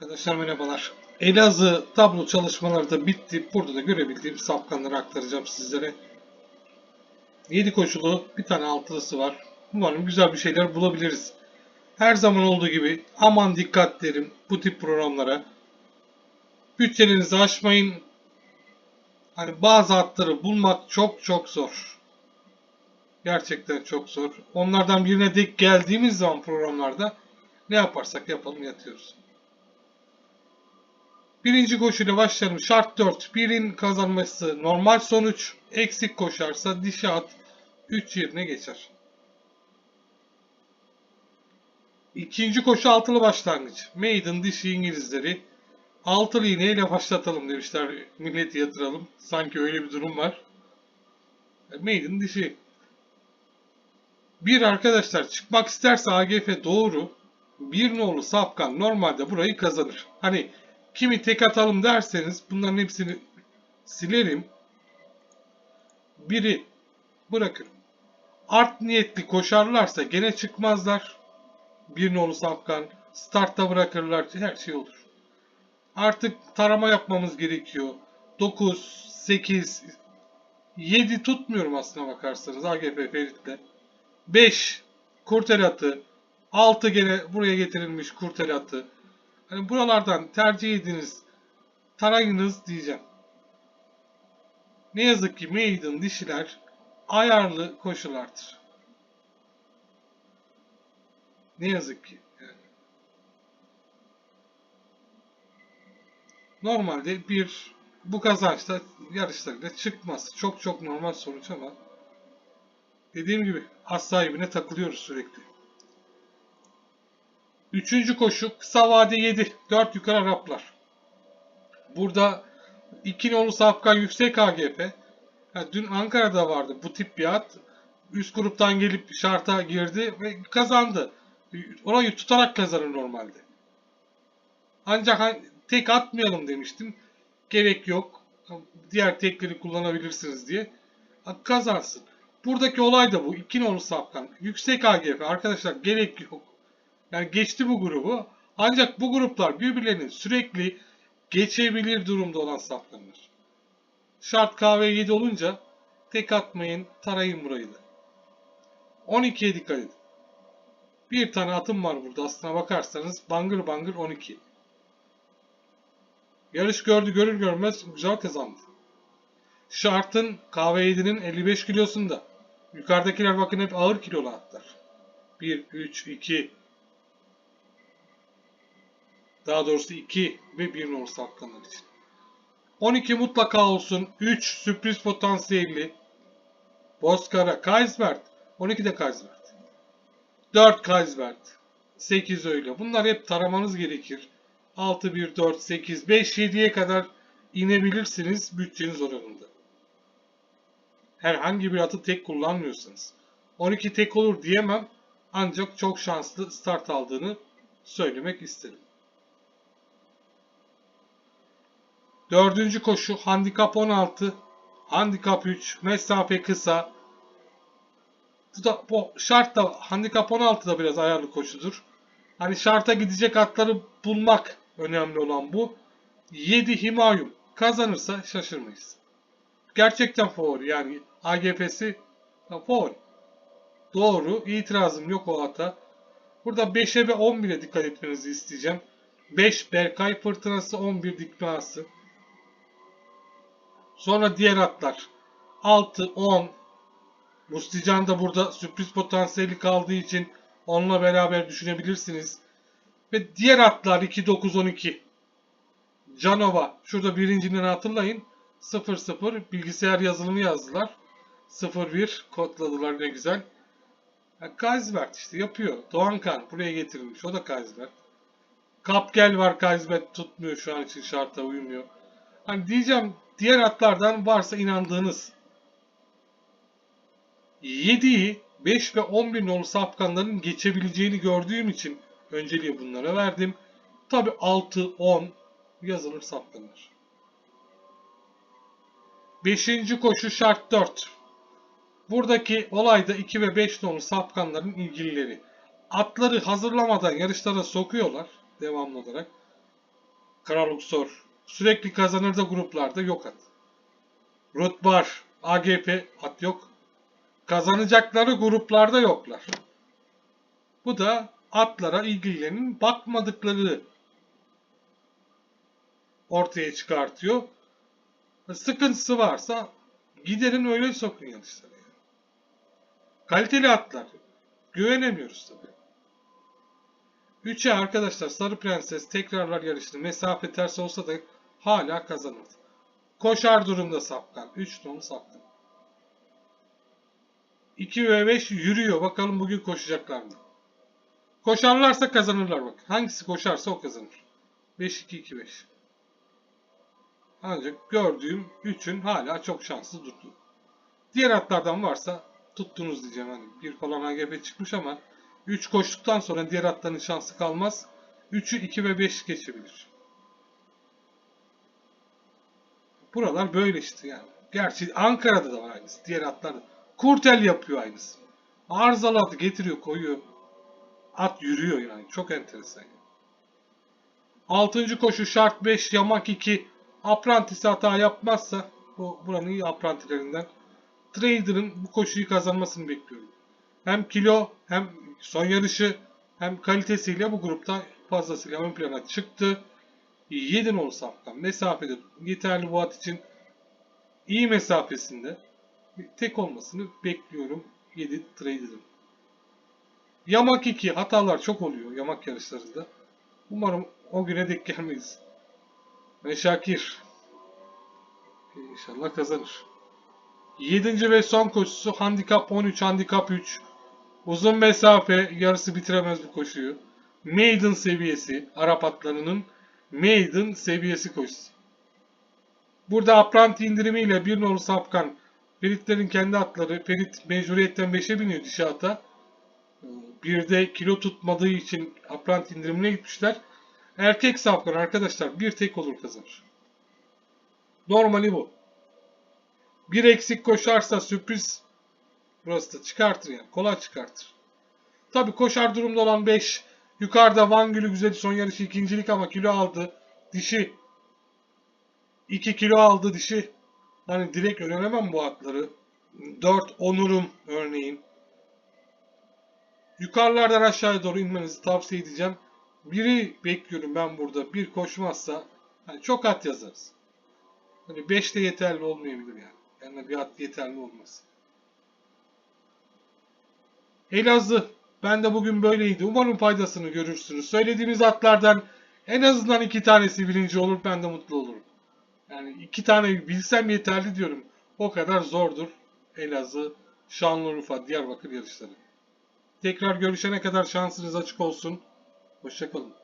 Arkadaşlar merhabalar. Elazığ tablo çalışmaları da bitti. Burada da görebildiğim safkanları aktaracağım sizlere. 7 koşulu bir tane altılısı var. Umarım güzel bir şeyler bulabiliriz. Her zaman olduğu gibi aman dikkat derim bu tip programlara. Bütçelerinizi aşmayın. Hani bazı atları bulmak çok çok zor. Gerçekten çok zor. Onlardan birine denk geldiğimiz zaman programlarda ne yaparsak yapalım yatıyoruz. Birinci koşuyla başlayalım. Şart 4. Birin kazanması normal sonuç. Eksik koşarsa dişi at 3 yerine geçer. İkinci koşu altılı başlangıç. Maiden dişi İngilizleri. Altılı iğneyle başlatalım demişler. Milleti yatıralım. Sanki öyle bir durum var. Maiden dişi. Bir arkadaşlar çıkmak isterse AGF doğru. Bir nolu Safkan normalde burayı kazanır. Hani kimi tek atalım derseniz bunların hepsini silerim. Biri bırakın. Art niyetli koşarlarsa gene çıkmazlar. Bir nolu Safkan startta bırakırlar her şey olur. Artık tarama yapmamız gerekiyor. 9, 8, 7 tutmuyorum aslına bakarsanız AGF Ferit'le. 5 kurtel atı, 6 gene buraya getirilmiş kurtel atı. Hani buralardan tercih ediniz, tarayınız diyeceğim. Ne yazık ki maiden dişiler ayarlı koşulardır. Ne yazık ki. Yani. Normalde bir bu kazançta yarışlarıyla çıkmaz. Çok çok normal sonuç ama dediğim gibi az sahibine takılıyoruz sürekli. Üçüncü koşu kısa vade 7. 4 yukarı Araplar. Burada 2 nolu Safkan yüksek AGP. Ha, dün Ankara'da vardı bu tip bir at. Üst gruptan gelip şarta girdi ve kazandı. Orayı tutarak kazanır normalde. Ancak tek atmayalım demiştim. Gerek yok. Diğer tekleri kullanabilirsiniz diye. Kazansın. Buradaki olay da bu. 2 nolu Safkan. Yüksek AGF. Arkadaşlar gerek yok. Yani geçti bu grubu. Ancak bu gruplar birbirlerinin sürekli geçebilir durumda olan safkanlar. Şart kahve 7 olunca tek atmayın, tarayın burayı da. 12'ye dikkat edin. Bir tane atım var burada aslına bakarsanız. Bangır bangır 12. Yarış gördü görür görmez güzel kazandı. Şartın kahve 7'nin 55 kilosunda. Yukarıdakiler bakın hep ağır kilolu atlar. 1, 3, 2, daha doğrusu 2 ve 1 numaralı safkanlar için. 12 mutlaka olsun. 3 sürpriz potansiyelli. Bozkara, Kaisbert. 12 de Kaisbert. 4 Kaisbert. 8 öyle. Bunlar hep taramanız gerekir. 6, 1, 4, 8, 5, 7'ye kadar inebilirsiniz bütçeniz oranında. Herhangi bir atı tek kullanmıyorsanız. 12 tek olur diyemem. Ancak çok şanslı start aldığını söylemek isterim. Dördüncü koşu handikap 16, handikap 3, mesafe kısa. Bu da bu şart da handikap 16 da biraz ayarlı koşudur. Hani şarta gidecek atları bulmak önemli olan bu. 7 Himayum kazanırsa şaşırmayız. Gerçekten favori yani AGF'si favori. Doğru itirazım yok o ata. Burada 5'e ve 11'e dikkat etmenizi isteyeceğim. 5 Berkay fırtınası 11 dikmanası. Sonra diğer atlar. 6, 10. Mustican da burada sürpriz potansiyeli kaldığı için onunla beraber düşünebilirsiniz. Ve diğer atlar 2, 9, 12. Canova. Şurada birincinin hatırlayın. 0, 0. Bilgisayar yazılımı yazdılar. 0, 1. Kodladılar ne güzel. Yani Kaisbert işte yapıyor. Doğankan buraya getirilmiş. O da Kaisbert. Kapgel var Kaisbert tutmuyor şu an için şarta uymuyor. Hani diyeceğim diğer atlardan varsa inandığınız 7'yi 5 ve 11 nolu safkanların geçebileceğini gördüğüm için önceliği bunlara verdim. Tabi 6, 10 yazılır safkanlar. 5. koşu şart 4. Buradaki olayda 2 ve 5 nolu safkanların ilgilileri. Atları hazırlamadan yarışlara sokuyorlar devamlı olarak. Kral Uksor. Sürekli kazanır da gruplarda yok at. Rutbar, AGP at yok. Kazanacakları gruplarda yoklar. Bu da atlara ilgililerin bakmadıkları ortaya çıkartıyor. Sıkıntısı varsa giderin öyle sokun yarışlara. yani. Kaliteli atlar. Güvenemiyoruz tabii. 3'e arkadaşlar Sarı Prenses tekrarlar yarışını mesafe ters olsa da hala kazanırdı. Koşar durumda Sapkan. 3 nolu Sapkan. 2 ve 5 yürüyor. Bakalım bugün koşacaklar mı? Koşarlarsa kazanırlar bak. Hangisi koşarsa o kazanır. 5-2-2-5. Ancak gördüğüm 3'ün hala çok şanslı durduğu. Diğer atlardan varsa tuttunuz diyeceğim. Hani bir falan AGP çıkmış ama 3 koştuktan sonra diğer atların şansı kalmaz. 3'ü 2 ve 5 geçebilir. Buralar böyle işte yani. Gerçi Ankara'da da var aynısı. Diğer atlarda. Kurtel yapıyor aynısı. Arızalı getiriyor koyuyor. At yürüyor yani. Çok enteresan. Yani. 6. koşu şart 5 yamak 2 Apprentice hata yapmazsa bu buranın iyi apprentilerinden Trader'ın bu koşuyu kazanmasını bekliyorum. Hem kilo hem son yarışı hem kalitesiyle bu grupta fazlasıyla ön plana çıktı. 7 nolu safkan mesafede yeterli at için iyi mesafesinde tek olmasını bekliyorum 7 Trader'ın. Yamak 2 hatalar çok oluyor yamak yarışlarında. Umarım o güne dek gelmeyiz. Ve Şakir inşallah kazanır. 7. ve son koşusu handikap 13, handikap 3. Uzun mesafe yarısı bitiremez bu koşuyu. Maiden seviyesi Arap atlarının Maiden seviyesi koşusu. Burada apranti indirimiyle bir nolu safkan Feritlerin kendi atları Ferit mecburiyetten 5'e biniyor dişi ata. Bir de kilo tutmadığı için apranti indirimine gitmişler. Erkek safkan arkadaşlar bir tek olur kazanır. Normali bu. Bir eksik koşarsa sürpriz burası da çıkartır yani. Kolay çıkartır. Tabi koşar durumda olan 5. Yukarıda Van Gülü güzel son yarışı ikincilik ama kilo aldı. Dişi 2 kilo aldı dişi. Hani direkt öğrenemem bu atları. 4 onurum örneğin. Yukarılardan aşağıya doğru inmenizi tavsiye edeceğim. Biri bekliyorum ben burada. Bir koşmazsa hani çok at yazarız. Hani 5 de yeterli olmayabilir yani. Yani bir at yeterli olmaz. Elazığ. Ben de bugün böyleydi. Umarım faydasını görürsünüz. Söylediğimiz atlardan en azından iki tanesi birinci olur. Ben de mutlu olurum. Yani iki tane bilsem yeterli diyorum. O kadar zordur. Elazığ, Şanlıurfa, Diyarbakır yarışları. Tekrar görüşene kadar şansınız açık olsun. Hoşçakalın.